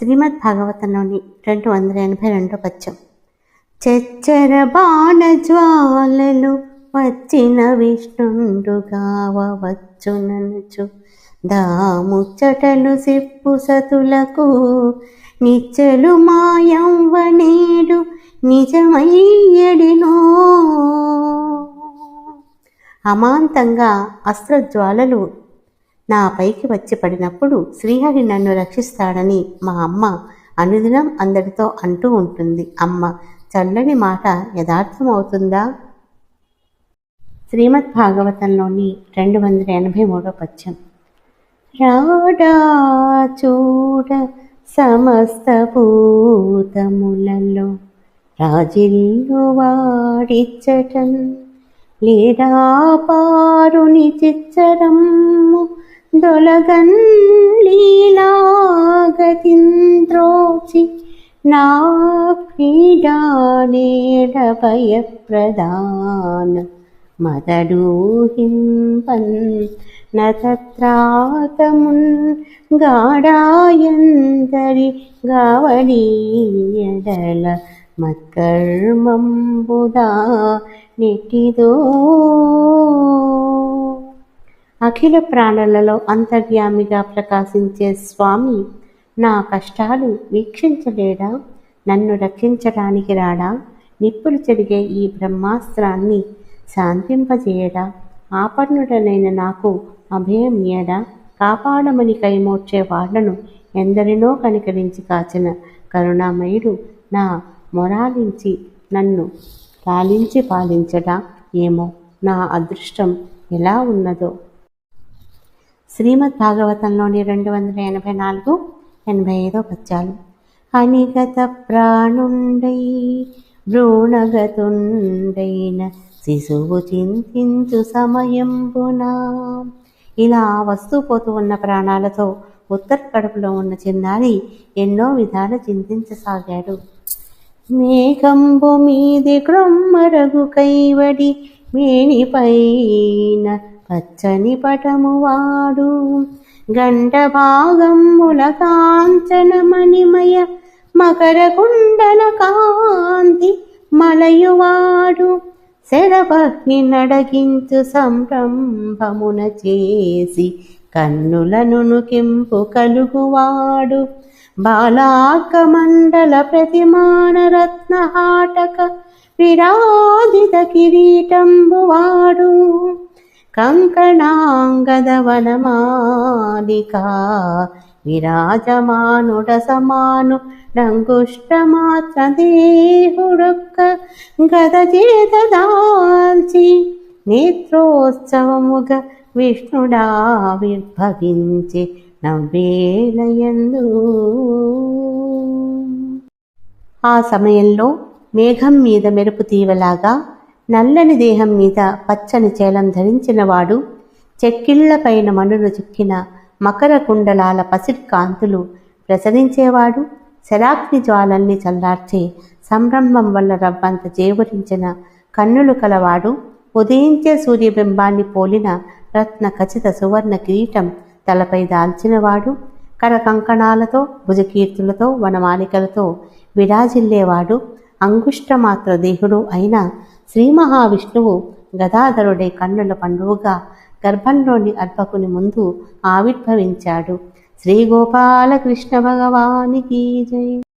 శ్రీమద్ భాగవతంలోని రెండు వందల ఎనభై రెండో పద్యం. చెచ్చర బాణ జ్వాలలు వచ్చిన విష్ణుండుగావ వచ్చుననుచు దాముచ్చటలు సిప్పు సతులకు నిచ్చలు మాయంవనేడు నిజమయ్యడినో. అమాంతంగా అస్త్రజ్వాలలు నా పైకి వచ్చి పడినప్పుడు శ్రీహరి నన్ను రక్షిస్తాడని మా అమ్మ అనుదినం అందరితో అంటూ ఉంటుంది. అమ్మ చల్లని మాట యథార్థమవుతుందా? శ్రీమద్ భాగవతంలోని రెండు వందల ఎనభై మూడో పద్యం. రాడా చూడ సమస్త భూతములలో రాజిల్లు వాడిచ్చటం లేడా పారుని చిచ్చరమ్ము దొలగన్ లీలాగతింద్రోచి నా క్రీడా నేడ భయప్రదాన మదడూహింపన్ నత్రాతమున్ గాడాయందరి గావడీయడల మత్కర్మంబుదా నెటిదో అఖిల ప్రాణులలో అంతర్యామిగా ప్రకాశించే స్వామి నా కష్టాలు వీక్షించలేడా? నన్ను రక్షించడానికి రాడా? నిప్పులు చెరిగే ఈ బ్రహ్మాస్త్రాన్ని శాంతింపజేయడా? ఆపన్నుడనైన నాకు అభయం ఇయ్యడా? కాపాడమని కైమోర్చే వాళ్ళను ఎందరినో కనికరించి కాచిన కరుణామయుడు నా మొరాలించి నన్ను పాలించి పాలించడా? ఏమో నా అదృష్టం ఎలా ఉన్నదో. శ్రీమద్ భాగవతంలోని రెండు వందల ఎనభై నాలుగు ఎనభై ఐదో పద్యాలు. అనిగత ప్రాణుండై భ్రూణగతుండైన శిశువు చింతించు సమయంబునా. ఇలా వస్తూ పోతూ ఉన్న ప్రాణాలతో ఉత్తర కడుపులో ఉన్న చిన్నారి ఎన్నో విధాలు చింతించసాగాడు. మేఘంబు మీది క్రొమ్మరగు కైవడి మేనిపైన పచ్చని పటము వాడు. గంట భాగముల కాంచన మణిమయ మకర కుండల కాంతి మలయువాడు. శరభగ్ని నడగించు సంరంభమున చేసి కన్నులను నుకింపు కలుగువాడు. బాలాక మండల ప్రతిమాన రత్నహాటక విరాజిత కిరీటంబువాడు. కంకణాంగద వనమాలిక విరాజమానుడ సమాను డంగుష్టమాత్ర దేహుడొక్క గద చేత దాల్చి నేత్రోత్సవముగ విష్ణుడావిర్భవించి నవ్వేలయందు ఆ సమయంలో మేఘం మీద మెరుపు తీవలాగా నల్లని దేహం మీద పచ్చని చేలం ధరించినవాడు చెక్కిళ్ళపైన మనులు చిక్కిన మకర కుండలాల పసిడి కాంతులు ప్రసరించేవాడు శరాగ్ని జ్వాలల్ని చల్లార్చే సంరంభం వల్ల రవ్వంత జేవరించిన కన్నులు కలవాడు ఉదయించే సూర్యబింబాన్ని పోలిన రత్న ఖచ్చిత సువర్ణ కిరీటం తలపై దాల్చినవాడు కరకంకణాలతో భుజకీర్తులతో వనమాలికలతో విరాజిల్లేవాడు అంగుష్టమాత్ర దేహుడు అయిన శ్రీ మహావిష్ణువు గదాధరుడే కన్నుల పండువుగా గర్భంలోని అర్భకుని ముందు ఆవిర్భవించాడు. శ్రీ గోపాలకృష్ణ భగవానికి జై.